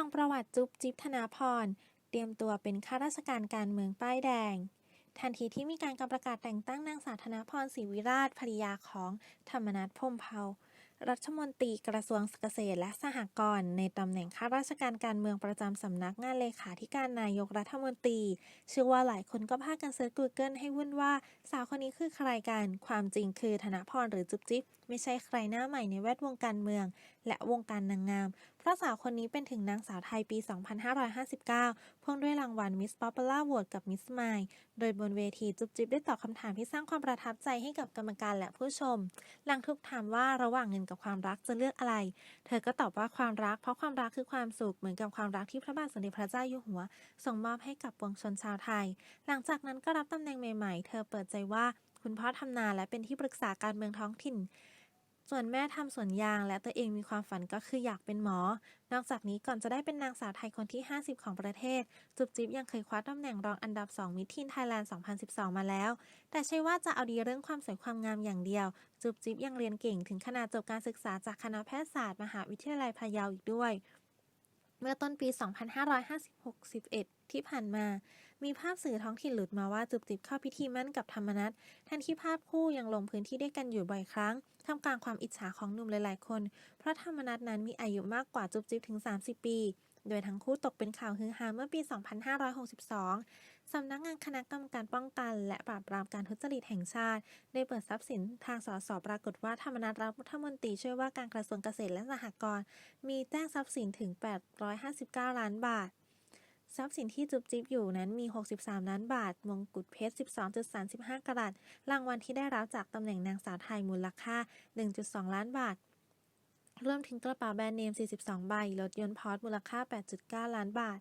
ส่องประวัติจุ๊บจิ๊บธนาพร เตรียมตัวเป็นข้าราชการการเมืองป้ายแดง ทันทีที่มีการกำประกาศแต่งตั้งนางสาวธนาพรศรีวิราชภริยาของธรรมนัฐพมเผา รัฐมนตรีกระทรวงเกษตรและสหกรณ์ในตำแหน่งข้าราชการการเมืองประจำสำนักงานเลขาธิการนายกรัฐมนตรี เชื่อว่าหลายคนก็พากันเซิร์ช Google ให้วุ่นว่า สาวคนนี้คือใครกัน ความจริงคือธนพรหรือจุ๊บจิ๊บไม่ใช่ใครหน้าใหม่ในแวดวงการเมือง และวงการนางงาม เพราะสาวคนนี้เป็นถึงนางสาวไทยปี 2559 พ่วงด้วยรางวัล Miss Popular Award กับ Miss Smile โดยบนเวทีจุ๊บจิ๊บได้ตอบคำถามที่สร้างความประทับใจให้กับกรรมการและผู้ชม หลังถูกถามว่าระหว่างเงินกับความรักจะเลือกอะไร เธอก็ตอบว่าความรัก เพราะความรักคือความสุขเหมือนกับความรักที่พระบาทสมเด็จพระเจ้าอยู่หัวส่งมอบให้กับปวงชนชาวไทย หลังจากนั้นก็รับตำแหน่งใหม่ ๆ เธอเปิดใจว่าคุณพ่อทำนาและเป็นที่ปรึกษาการเมืองท้องถิ่น ส่วนแม่ทำสวนยางและตัวเองมีความฝันก็คืออยากเป็นหมอ นอกจากนี้ก่อนจะได้เป็นนางสาวไทยคนที่ 50 ของประเทศ จุบจิ๊บยังเคยคว้าตำแหน่งรองอันดับ 2 มิทีนไทยแลนด์ 2012 มาแล้ว แต่ใช่ว่าจะเอาดีเรื่องความสวยความงามอย่างเดียว จุบจิ๊บยังเรียนเก่งถึงขนาดจบการศึกษาจากคณะแพทยศาสตร์มหาวิทยาลัยพะเยาอีกด้วย เมื่อต้นปี 2561 ที่ผ่านมา มีภาพสื่อท้องถิ่นหลุดมาว่าจุบจิบเข้าพิธีมั่นกับธรรมนัตทันที่ภาพคู่ยังลงพื้นที่ด้วยกันอยู่บ่อยครั้งท่ามกลางความอิจฉาของหนุ่มหลายๆ คน เพราะธรรมนัตนั้นมีอายุมากกว่าจุบจิบถึง 30 ปี โดยทั้งคู่ตกเป็นข่าวฮือฮาเมื่อปี 2562 สำนักงานคณะกรรมการป้องกัน และปราบปรามการทุจริตแห่งชาติ ได้เปิดทรัพย์สินทางสสปรากฏว่าธรรมนัตรัฐมนตรีช่วยว่าการกระทรวงเกษตรและสหกรณ์มีแจ้งทรัพย์สินถึง 859 ล้านบาท ทรัพย์สินที่จุบจิบอยู่นั้นมี 63 ล้านบาท มงกุฎเพชร 12.35 กรัตรางวัลที่ได้รับจากตำแหน่งนางสาวไทยมูลค่า 1.2 ล้านบาท รวมถึงกระเป๋าแบรนด์เนม 42 ใบรถยนต์พอร์ตมูลค่า 8.9 ล้านบาท